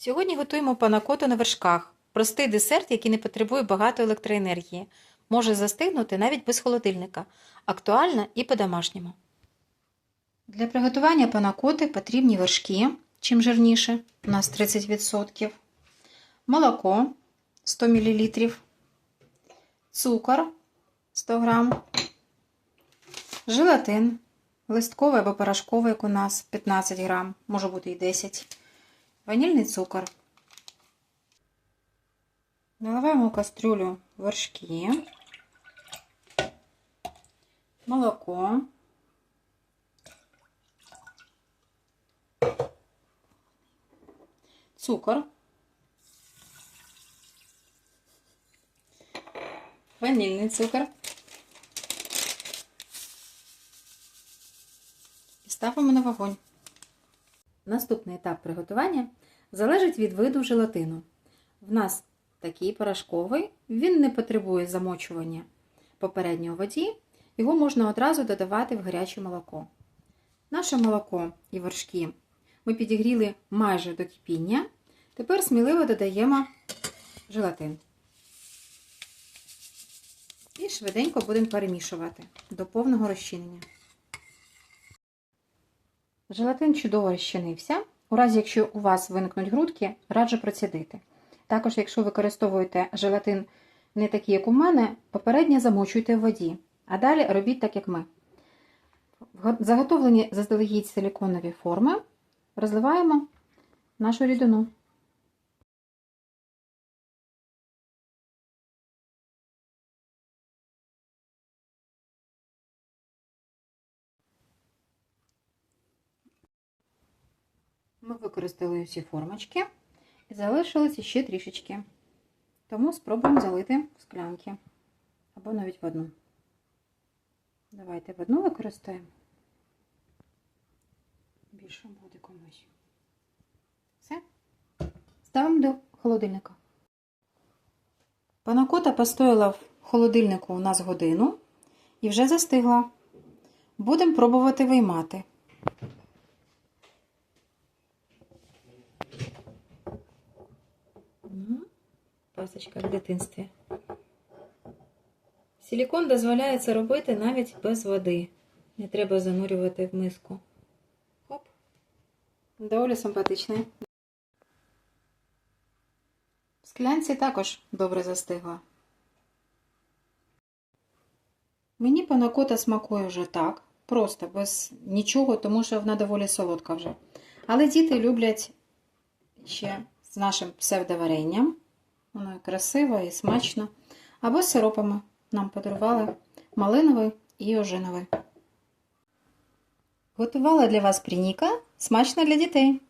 Сьогодні готуємо панакоту на вершках. Простий десерт, який не потребує багато електроенергії. Може застигнути навіть без холодильника. Актуально і по-домашньому. Для приготування панакоти потрібні вершки, чим жирніше, у нас 30%, молоко 100 мл, цукор 100 г, желатин листковий або порошковий, як у нас 15 г, може бути і 10 ванільний цукор. Наливаємо в кастрюлю вершки, молоко, цукор, ванільний цукор. І ставимо на вогонь. Наступний етап приготування залежить від виду желатину. В нас такий порошковий, він не потребує замочування попередньо воді, його можна одразу додавати в гаряче молоко. Наше молоко і вершки ми підігріли майже до кипіння. Тепер сміливо додаємо желатин. І швиденько будемо перемішувати до повного розчинення. Желатин чудово розчинився. У разі, якщо у вас виникнуть грудки, раджу процідити. Також, якщо використовуєте желатин не такий, як у мене, попередньо замочуйте в воді, а далі робіть так, як ми. Заготовлені заздалегідь силіконові форми розливаємо нашу рідину. Ми використали всі формочки і залишилося ще трішечки. Тому спробуємо залити в склянки або навіть в одну. Давайте в одну використаємо. Більше буде комусь. Все. Ставимо до холодильника. Панакота постояла в холодильнику у нас годину і вже застигла. Будемо пробувати виймати. Пасочка в дитинстві. Силікон дозволяється робити навіть без води. Не треба занурювати в миску. Хоп. Доволі симпатичний. В склянці також добре застигла. Мені панакота смакує вже так, просто без нічого, тому що вона доволі солодка вже. Але діти люблять ще з нашим псевдоваренням. Воно і красиво і смачно. Або сиропами нам подарували малиновий і ожиновий. Готувала для вас прініка. Смачно для дітей.